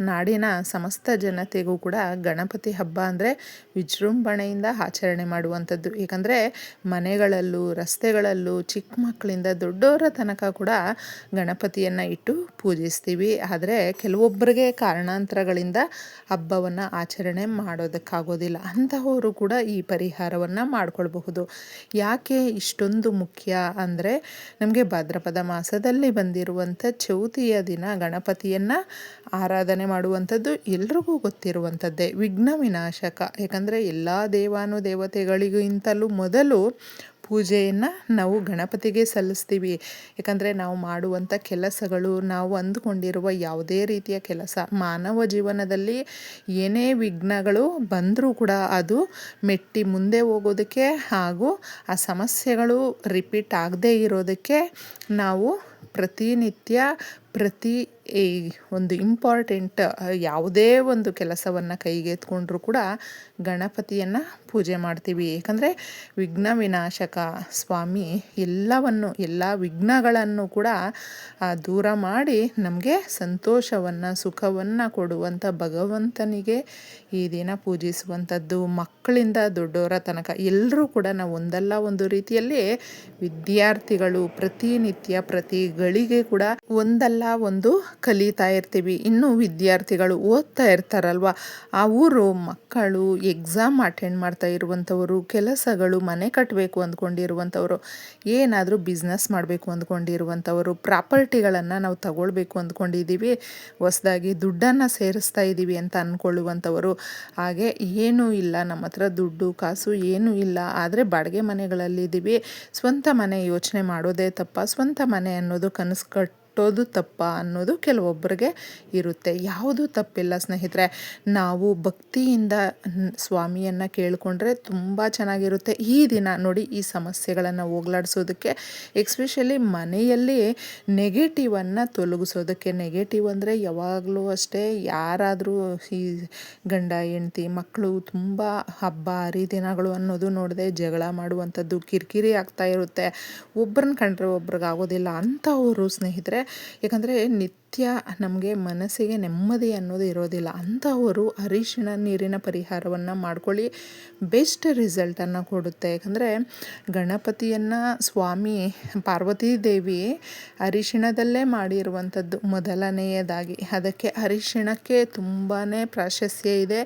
ನಾಡಿನ ಸಮಸ್ತ ಜನತೆಗೂ ಕೂಡ ಗಣಪತಿ ಹಬ್ಬ ಅಂದರೆ ವಿಜೃಂಭಣೆಯಿಂದ ಆಚರಣೆ ಮಾಡುವಂಥದ್ದು. ಏಕೆಂದರೆ ಮನೆಗಳಲ್ಲೂ, ರಸ್ತೆಗಳಲ್ಲೂ ಚಿಕ್ಕ ಮಕ್ಕಳಿಂದ ದೊಡ್ಡವರ ತನಕ ಕೂಡ ಗಣಪತಿಯನ್ನು ಇಟ್ಟು ಪೂಜಿಸ್ತೀವಿ. ಆದರೆ ಕೆಲವೊಬ್ಬರಿಗೆ ಕಾರಣಾಂತರಗಳಿಂದ ಹಬ್ಬವನ್ನು ಆಚರಣೆ ಮಾಡೋದಕ್ಕಾಗೋದಿಲ್ಲ. ಅಂತಹವರು ಕೂಡ ಈ ಪರಿಹಾರವನ್ನು ಮಾಡಿಕೊಳ್ಬಹುದು. ಯಾಕೆ ಇಷ್ಟೊಂದು ಮುಖ್ಯ ಅಂದರೆ ನಮಗೆ ಭಾದ್ರಪದ ಮಾಸದಲ್ಲಿ ಬಂದಿರುವಂಥ ಚೌತಿಯ ದಿನ ಗಣಪತಿಯನ್ನು ಆರಾಧನೆ ಮಾಡುವಂಥದ್ದು ಎಲ್ರಿಗೂ ಗೊತ್ತಿರುವಂಥದ್ದೇ, ವಿಘ್ನ ವಿನಾಶಕ. ಯಾಕಂದರೆ ಎಲ್ಲ ದೇವಾನು ದೇವತೆಗಳಿಗಿಂತಲೂ ಮೊದಲು ಪೂಜೆಯನ್ನು ನಾವು ಗಣಪತಿಗೆ ಸಲ್ಲಿಸ್ತೀವಿ. ಯಾಕಂದರೆ ನಾವು ಮಾಡುವಂಥ ಕೆಲಸಗಳು, ನಾವು ಅಂದುಕೊಂಡಿರುವ ಯಾವುದೇ ರೀತಿಯ ಕೆಲಸ, ಮಾನವ ಜೀವನದಲ್ಲಿ ಏನೇ ವಿಘ್ನಗಳು ಬಂದರೂ ಕೂಡ ಅದು ಮೆಟ್ಟಿ ಮುಂದೆ ಹೋಗೋದಕ್ಕೆ ಹಾಗೂ ಆ ಸಮಸ್ಯೆಗಳು ರಿಪೀಟ್ ಆಗದೇ ಇರೋದಕ್ಕೆ ನಾವು ಪ್ರತಿನಿತ್ಯ ಪ್ರತಿ ಈ ಒಂದು ಇಂಪಾರ್ಟೆಂಟ್ ಯಾವುದೇ ಒಂದು ಕೆಲಸವನ್ನು ಕೈಗೆತ್ಕೊಂಡ್ರೂ ಕೂಡ ಗಣಪತಿಯನ್ನು ಪೂಜೆ ಮಾಡ್ತೀವಿ. ಏಕೆಂದರೆ ವಿಘ್ನ ವಿನಾಶಕ ಸ್ವಾಮಿ ಎಲ್ಲವನ್ನು, ಎಲ್ಲ ವಿಘ್ನಗಳನ್ನು ಕೂಡ ದೂರ ಮಾಡಿ ನಮಗೆ ಸಂತೋಷವನ್ನು, ಸುಖವನ್ನು ಕೊಡುವಂಥ ಭಗವಂತನಿಗೆ ಈ ದಿನ ಪೂಜಿಸುವಂಥದ್ದು. ಮಕ್ಕಳಿಂದ ದೊಡ್ಡವರ ತನಕ ಎಲ್ಲರೂ ಕೂಡ ನಾವು ಒಂದಲ್ಲ ಒಂದು ರೀತಿಯಲ್ಲಿ ವಿದ್ಯಾರ್ಥಿಗಳು ಪ್ರತಿನಿತ್ಯ ಪ್ರತಿ ಗಳಿಗೆ ಕೂಡ ಒಂದಲ್ಲ ಒಂದು ಕಲಿತಾ ಇರ್ತೀವಿ. ಇನ್ನು ವಿದ್ಯಾರ್ಥಿಗಳು ಓದ್ತಾ ಇರ್ತಾರಲ್ವ? ಆ ಊರು ಮಕ್ಕಳು ಎಕ್ಸಾಮ್ ಅಟೆಂಡ್ ಮಾಡ್ತಾ ಇರುವಂಥವರು, ಕೆಲಸಗಳು ಮನೆ ಕಟ್ಟಬೇಕು ಅಂದ್ಕೊಂಡಿರುವಂಥವರು, ಏನಾದರೂ ಬಿಸ್ನೆಸ್ ಮಾಡಬೇಕು ಅಂದ್ಕೊಂಡಿರುವಂಥವರು ಪ್ರಾಪರ್ಟಿಗಳನ್ನು ನಾವು ತಗೊಳ್ಬೇಕು ಅಂದ್ಕೊಂಡಿದ್ದೀವಿ, ಹೊಸದಾಗಿ ದುಡ್ಡನ್ನು ಸೇರಿಸ್ತಾ ಇದ್ದೀವಿ ಅಂತ ಅಂದ್ಕೊಳ್ಳುವಂಥವರು ಹಾಗೆ ಏನೂ ಇಲ್ಲ, ನಮ್ಮ ಹತ್ರ ದುಡ್ಡು, ಕಾಸು ಏನೂ ಇಲ್ಲ, ಆದರೆ ಬಾಡಿಗೆ ಮನೆಗಳಲ್ಲಿದ್ದೀವಿ. ಸ್ವಂತ ಮನೆ ಯೋಚನೆ ಮಾಡೋದೇ ತಪ್ಪ. ಸ್ವಂತ ಮನೆ ಅನ್ನೋದು ಕನಸು ಕಟ್ ಕಟ್ಟೋದು ತಪ್ಪ ಅನ್ನೋದು ಕೆಲವೊಬ್ಬರಿಗೆ ಇರುತ್ತೆ. ಯಾವುದು ತಪ್ಪಿಲ್ಲ ಸ್ನೇಹಿತರೆ, ನಾವು ಭಕ್ತಿಯಿಂದ ಸ್ವಾಮಿಯನ್ನು ಕೇಳಿಕೊಂಡ್ರೆ ತುಂಬ ಚೆನ್ನಾಗಿರುತ್ತೆ. ಈ ದಿನ ನೋಡಿ ಈ ಸಮಸ್ಯೆಗಳನ್ನು ಹೋಗ್ಲಾಡಿಸೋದಕ್ಕೆ, ಎಕ್ಸ್ಪೆಷಲಿ ಮನೆಯಲ್ಲಿ ನೆಗೆಟಿವನ್ನು ತೊಲಗಿಸೋದಕ್ಕೆ ನೆಗೆಟಿವ್ ಅಂದರೆ ಯಾವಾಗಲೂ ಅಷ್ಟೇ ಯಾರಾದರೂ ಈ ಗಂಡ, ಹೆಂಡತಿ, ಮಕ್ಕಳು ತುಂಬ ಹಬ್ಬ, ಹರಿದಿನಗಳು ಅನ್ನೋದು ನೋಡಿದೆ ಜಗಳ ಮಾಡುವಂಥದ್ದು ಕಿರಿಕಿರಿ ಆಗ್ತಾ ಇರುತ್ತೆ. ಒಬ್ಬರನ್ನ ಕಂಡ್ರೆ ಒಬ್ರಿಗೆ ಆಗೋದಿಲ್ಲ ಅಂಥವರು ಸ್ನೇಹಿತರೆ ಯಾಕಂದರೆ ನಿತ್ಯ ನಮಗೆ ಮನಸ್ಸಿಗೆ ನೆಮ್ಮದಿ ಅನ್ನೋದು ಇರೋದಿಲ್ಲ. ಅಂಥವರು ಅರಿಶಿಣ ನೀರಿನ ಪರಿಹಾರವನ್ನು ಮಾಡ್ಕೊಳ್ಳಿ. ಬೆಸ್ಟ್ ರಿಸಲ್ಟನ್ನು ಕೊಡುತ್ತೆ. ಯಾಕಂದರೆ ಗಣಪತಿಯನ್ನು ಸ್ವಾಮಿ ಪಾರ್ವತಿ ದೇವಿ ಅರಿಶಿಣದಲ್ಲೇ ಮಾಡಿರುವಂಥದ್ದು ಮೊದಲನೆಯದಾಗಿ. ಅದಕ್ಕೆ ಅರಿಶಿಣಕ್ಕೆ ತುಂಬಾ ಪ್ರಾಶಸ್ತ್ಯ ಇದೆ.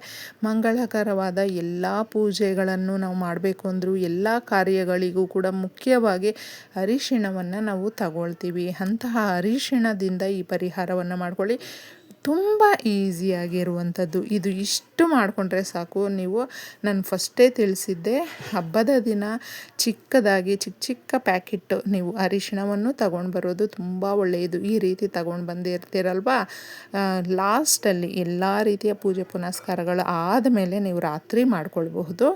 ಮಂಗಳಕರವಾದ ಎಲ್ಲ ಪೂಜೆಗಳನ್ನು ನಾವು ಮಾಡಬೇಕು ಅಂದರೂ ಎಲ್ಲ ಕಾರ್ಯಗಳಿಗೂ ಕೂಡ ಮುಖ್ಯವಾಗಿ ಅರಿಶಿಣವನ್ನು ನಾವು ತಗೊಳ್ತೀವಿ. ಅಂತಹ ಅರಿಶಿಣದಿಂದ ಈ ಪರಿಹಾರವನ್ನು ಮಾಡ್ಕೊಳ್ಳಿ. ತುಂಬ ಈಸಿಯಾಗಿರುವಂಥದ್ದು ಇದು ಇಷ್ಟು ಮಾಡಿಕೊಂಡ್ರೆ ಸಾಕು. ನೀವು ನಾನು ಫಸ್ಟೇ ತಿಳಿಸಿದ್ದೆ, ಹಬ್ಬದ ದಿನ ಚಿಕ್ಕದಾಗಿ ಚಿಕ್ಕ ಚಿಕ್ಕ ಪ್ಯಾಕೆಟ್ ನೀವು ಅರಿಶಿಣವನ್ನು ತಗೊಂಡು ಬರೋದು ತುಂಬ ಒಳ್ಳೆಯದು. ಈ ರೀತಿ ತಗೊಂಡು ಬಂದಿರ್ತೀರಲ್ವಾ ಲಾಸ್ಟಲ್ಲಿ ಎಲ್ಲ ರೀತಿಯ ಪೂಜೆ ಪುನಸ್ಕಾರಗಳು ಆದಮೇಲೆ ನೀವು ರಾತ್ರಿ ಮಾಡಿಕೊಳ್ಬಹುದು.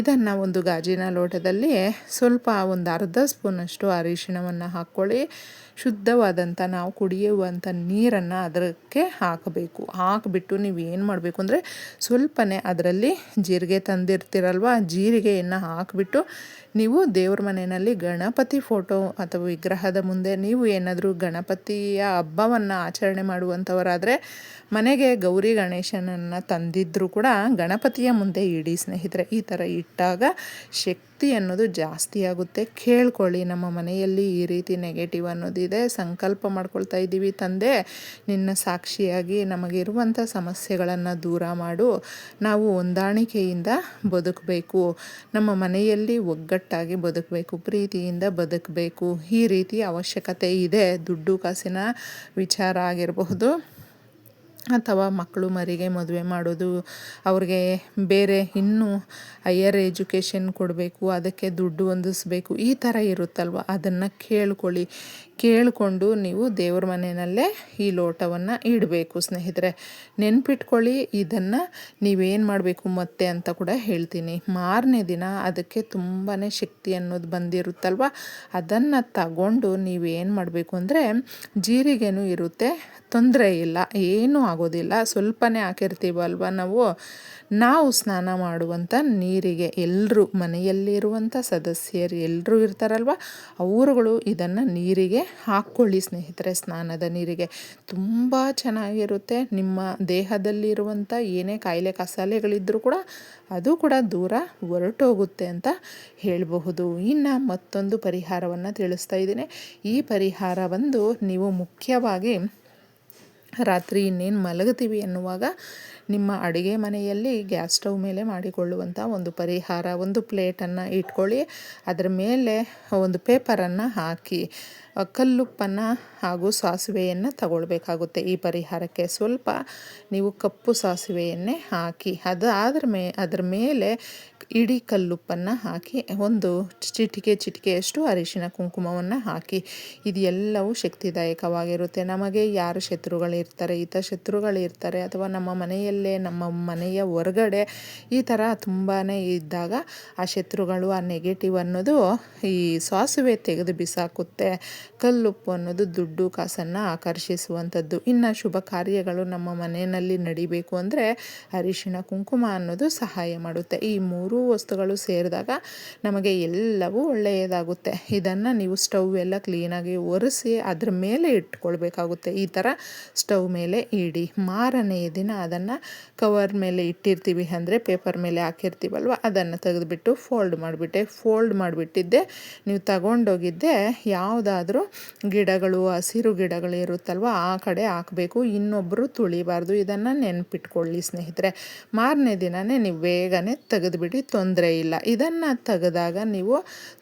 ಇದನ್ನು ಒಂದು ಗಾಜಿನ ಲೋಟದಲ್ಲಿ ಸ್ವಲ್ಪ ಒಂದು ಅರ್ಧ ಸ್ಪೂನಷ್ಟು ಅರಿಶಿಣವನ್ನು ಹಾಕ್ಕೊಳ್ಳಿ. ಶುದ್ಧವಾದಂಥ ನಾವು ಕುಡಿಯುವಂಥ ನೀರನ್ನು ಅದಕ್ಕೆ ಹಾಕಬೇಕು. ಹಾಕಿಬಿಟ್ಟು ನೀವು ಏನು ಮಾಡಬೇಕು ಅಂದರೆ ಸ್ವಲ್ಪನೇ ಅದರಲ್ಲಿ ಜೀರಿಗೆ ತಂದಿರ್ತೀರಲ್ವ? ಜೀರಿಗೆಯನ್ನು ಹಾಕಿಬಿಟ್ಟು ನೀವು ದೇವ್ರ ಮನೆಯಲ್ಲಿ ಗಣಪತಿ ಫೋಟೋ ಅಥವಾ ವಿಗ್ರಹದ ಮುಂದೆ ನೀವು ಏನಾದರೂ ಗಣಪತಿಯ ಹಬ್ಬವನ್ನು ಆಚರಣೆ ಮಾಡುವಂಥವರಾದರೆ ಮನೆಗೆ ಗೌರಿ ಗಣೇಶನನ್ನು ತಂದಿದ್ದರೂ ಕೂಡ ಗಣಪತಿಯ ಮುಂದೆ ಇಡಿ ಸ್ನೇಹಿತರೆ ಈ ಥರ ಇಟ್ಟಾಗ ಶಕ್ತಿ ಅನ್ನೋದು ಜಾಸ್ತಿ ಆಗುತ್ತೆ. ಕೇಳ್ಕೊಳ್ಳಿ, ನಮ್ಮ ಮನೆಯಲ್ಲಿ ಈ ರೀತಿ ನೆಗೆಟಿವ್ ಅನ್ನೋದಿದೆ ಸಂಕಲ್ಪ ಮಾಡ್ಕೊಳ್ತಾ ಇದ್ದೀವಿ ತಂದೆ, ನಿನ್ನ ಸಾಕ್ಷಿಯಾಗಿ ನಮಗಿರುವಂಥ ಸಮಸ್ಯೆಗಳನ್ನು ದೂರ ಮಾಡು, ನಾವು ಹೊಂದಾಣಿಕೆಯಿಂದ ಬದುಕಬೇಕು. ನಮ್ಮ ಮನೆಯಲ್ಲಿ ಒಗ್ಗಟ್ಟಾಗಿ ಬದುಕಬೇಕು ಪ್ರೀತಿಯಿಂದ ಬದುಕಬೇಕು. ಈ ರೀತಿ ಅವಶ್ಯಕತೆ ಇದೆ. ದುಡ್ಡು ಕಾಸಿನ ವಿಚಾರ ಆಗಿರಬಹುದು. ಅಥವಾ ಮಕ್ಕಳು ಮರಿಗೆ ಮದುವೆ ಮಾಡೋದು, ಅವ್ರಿಗೆ ಬೇರೆ ಇನ್ನೂ ಹೈಯರ್ ಎಜುಕೇಷನ್ ಕೊಡಬೇಕು, ಅದಕ್ಕೆ ದುಡ್ಡು ಹೊಂದಿಸ್ಬೇಕು, ಈ ಥರ ಇರುತ್ತಲ್ವ? ಅದನ್ನು ಕೇಳ್ಕೊಳ್ಳಿ. ಕೇಳಿಕೊಂಡು ನೀವು ದೇವ್ರ ಮನೆಯಲ್ಲೇ ಈ ಲೋಟವನ್ನು ಇಡಬೇಕು ಸ್ನೇಹಿತರೆ. ನೆನ್ಪಿಟ್ಕೊಳ್ಳಿ, ಇದನ್ನು ನೀವೇನು ಮಾಡಬೇಕು ಮತ್ತೆ ಅಂತ ಕೂಡ ಹೇಳ್ತೀನಿ. ಮಾರನೇ ದಿನ ಅದಕ್ಕೆ ತುಂಬಾ ಶಕ್ತಿ ಅನ್ನೋದು ಬಂದಿರುತ್ತಲ್ವ? ಅದನ್ನು ತಗೊಂಡು ನೀವೇನು ಮಾಡಬೇಕು ಅಂದರೆ ಜೀರಿಗೆನೂ ಇರುತ್ತೆ ತೊಂದರೆ ಇಲ್ಲ, ಏನೂ ಆಗೋದಿಲ್ಲ. ಸ್ವಲ್ಪನೇ ಹಾಕಿರ್ತೀವಲ್ವ ನಾವು? ನಾವು ಸ್ನಾನ ಮಾಡುವಂಥ ನೀರಿಗೆ ಎಲ್ಲರೂ ಮನೆಯಲ್ಲಿರುವಂಥ ಸದಸ್ಯರು ಎಲ್ಲರೂ ಇರ್ತಾರಲ್ವ? ಅವರುಗಳು ಇದನ್ನು ನೀರಿಗೆ ಹಾಕ್ಕೊಳ್ಳಿ ಸ್ನೇಹಿತರೆ, ಸ್ನಾನದ ನೀರಿಗೆ. ತುಂಬ ಚೆನ್ನಾಗಿರುತ್ತೆ. ನಿಮ್ಮ ದೇಹದಲ್ಲಿರುವಂಥ ಏನೇ ಕಾಯಿಲೆ ಕಸಾಲೆಗಳಿದ್ದರೂ ಕೂಡ ಅದು ಕೂಡ ದೂರ ಹೊರಟೋಗುತ್ತೆ ಅಂತ ಹೇಳಬಹುದು. ಇನ್ನು ಮತ್ತೊಂದು ಪರಿಹಾರವನ್ನು ತಿಳಿಸ್ತಾ ಇದ್ದೀನಿ. ಈ ಪರಿಹಾರ ಬಂದು ನೀವು ಮುಖ್ಯವಾಗಿ ರಾತ್ರಿ ಇನ್ನೇನು ಮಲಗ್ತೀವಿ ಎನ್ನುವಾಗ ನಿಮ್ಮ ಅಡುಗೆ ಮನೆಯಲ್ಲಿ ಗ್ಯಾಸ್ ಸ್ಟವ್ ಮೇಲೆ ಮಾಡಿಕೊಳ್ಳುವಂಥ ಒಂದು ಪರಿಹಾರ, ಒಂದು ಪ್ಲೇಟನ್ನು ಇಟ್ಕೊಳ್ಳಿ. ಅದರ ಮೇಲೆ ಒಂದು ಪೇಪರನ್ನು ಹಾಕಿ, ಕಲ್ಲುಪ್ಪನ್ನು ಹಾಗೂ ಸಾಸಿವೆಯನ್ನು ತಗೊಳ್ಬೇಕಾಗುತ್ತೆ ಈ ಪರಿಹಾರಕ್ಕೆ. ಸ್ವಲ್ಪ ನೀವು ಕಪ್ಪು ಸಾಸಿವೆಯನ್ನೇ ಹಾಕಿ, ಅದು ಆದ್ರ ಮೇ, ಅದರ ಮೇಲೆ ಇಡೀ ಕಲ್ಲುಪ್ಪನ್ನು ಹಾಕಿ, ಒಂದು ಚಿಟಿಕೆ ಚಿಟಿಕೆಯಷ್ಟು ಅರಿಶಿನ ಕುಂಕುಮವನ್ನು ಹಾಕಿ ಇದೆಲ್ಲವೂ ಶಕ್ತಿದಾಯಕವಾಗಿರುತ್ತೆ. ನಮಗೆ ಯಾರು ಶತ್ರುಗಳಿರ್ತಾರೆ ಈತ ಶತ್ರುಗಳಿರ್ತಾರೆ ಅಥವಾ ನಮ್ಮ ಮನೆಯಲ್ಲೇ ನಮ್ಮ ಮನೆಯ ಹೊರಗಡೆ ಈ ಥರ ತುಂಬಾ ಇದ್ದಾಗ ಆ ಶತ್ರುಗಳು, ಆ ನೆಗೆಟಿವ್ ಅನ್ನೋದು ಈ ಸಾಸಿವೆ ತೆಗೆದು ಬಿಸಾಕುತ್ತೆ, ಕಲ್ಲುಪ್ಪು ಅನ್ನೋದು ದುಡ್ಡು ಕಾಸನ್ನು ಆಕರ್ಷಿಸುವಂಥದ್ದು. ಇನ್ನು ಶುಭ ಕಾರ್ಯಗಳು ನಮ್ಮ ಮನೆಯಲ್ಲಿ ನಡಿಬೇಕು ಅಂದರೆ ಅರಿಶಿಣ, ಕುಂಕುಮ ಅನ್ನೋದು ಸಹಾಯ ಮಾಡುತ್ತೆ. ಈ ಮೂರೂ ವಸ್ತುಗಳು ಸೇರಿದಾಗ ನಮಗೆ ಎಲ್ಲವೂ ಒಳ್ಳೆಯದಾಗುತ್ತೆ. ಇದನ್ನು ನೀವು ಸ್ಟವ್ ಎಲ್ಲ ಕ್ಲೀನಾಗಿ ಒರೆಸಿ ಅದ್ರ ಮೇಲೆ ಇಟ್ಕೊಳ್ಬೇಕಾಗುತ್ತೆ. ಈ ಥರ ಸ್ಟವ್ ಮೇಲೆ ಇಡಿ. ಮಾರನೆಯ ದಿನ ಅದನ್ನು ಕವರ್ ಮೇಲೆ ಇಟ್ಟಿರ್ತೀವಿ ಅಂದರೆ ಪೇಪರ್ ಮೇಲೆ ಹಾಕಿರ್ತೀವಲ್ವ, ಅದನ್ನು ತೆಗೆದುಬಿಟ್ಟು ಫೋಲ್ಡ್ ಮಾಡಿಬಿಟ್ಟೆ. ಫೋಲ್ಡ್ ಮಾಡಿಬಿಟ್ಟಿದ್ದೆ. ನೀವು ತಗೊಂಡೋಗಿದ್ದೆ, ಯಾವುದಾದ್ರೂ ಗಿಡಗಳು, ಹಸಿರು ಗಿಡಗಳು ಇರುತ್ತಲ್ವ, ಆ ಕಡೆ ಹಾಕಬೇಕು. ಇನ್ನೊಬ್ಬರು ತುಳಿಬಾರ್ದು. ಇದನ್ನು ನೆನ್ಪಿಟ್ಕೊಳ್ಳಿ ಸ್ನೇಹಿತರೆ. ಮಾರನೇ ದಿನವೇ ನೀವು ಬೇಗನೆ ತೆಗೆದುಬಿಡಿ, ತೊಂದರೆ ಇಲ್ಲ. ಇದನ್ನು ತೆಗೆದಾಗ ನೀವು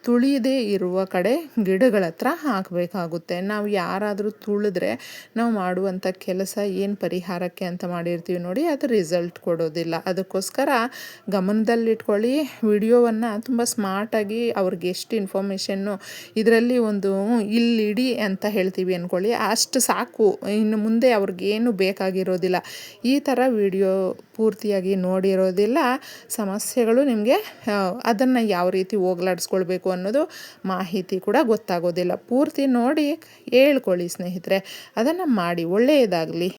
ತುಳಿಯದೇ ಇರುವ ಕಡೆ ಗಿಡಗಳ ಹತ್ರ ಹಾಕಬೇಕಾಗುತ್ತೆ. ನಾವು ಯಾರಾದರೂ ತುಳಿದ್ರೆ ನಾವು ಮಾಡುವಂಥ ಕೆಲಸ ಏನು ಪರಿಹಾರಕ್ಕೆ ಅಂತ ಮಾಡಿರ್ತೀವಿ ನೋಡಿ ಅದು ರಿಸಲ್ಟ್ ಕೊಡೋದಿಲ್ಲ. ಅದಕ್ಕೋಸ್ಕರ ಗಮನದಲ್ಲಿಟ್ಕೊಳ್ಳಿ. ವಿಡಿಯೋವನ್ನು ತುಂಬ ಸ್ಮಾರ್ಟಾಗಿ ಅವ್ರಿಗೆ ಎಷ್ಟು ಇನ್ಫಾರ್ಮೇಷನ್ನು ಇದರಲ್ಲಿ ಒಂದು ಇಲ್ಲಿಡಿ ಅಂತ ಹೇಳ್ತೀವಿ ಅಂದ್ಕೊಳ್ಳಿ ಅಷ್ಟು ಸಾಕು. ಇನ್ನು ಮುಂದೆ ಅವ್ರಿಗೇನು ಬೇಕಾಗಿರೋದಿಲ್ಲ. ಈ ಥರ ವಿಡಿಯೋ ಪೂರ್ತಿಯಾಗಿ ನೋಡಿರೋದಿಲ್ಲ. ಸಮಸ್ಯೆಗಳು ನಿಮಗೆ ಅದನ್ನು ಯಾವ ರೀತಿ ಹೋಗ್ಲಾಡಿಸ್ಕೊಳ್ಬೇಕು ಅನ್ನೋದು ಮಾಹಿತಿ ಕೂಡ ಗೊತ್ತಾಗೋದಿಲ್ಲ. ಪೂರ್ತಿ ನೋಡಿ, ಹೇಳ್ಕೊಳ್ಳಿ ಸ್ನೇಹಿತರೆ. ಅದನ್ನು ಮಾಡಿ. ಒಳ್ಳೆಯದಾಗಲಿ.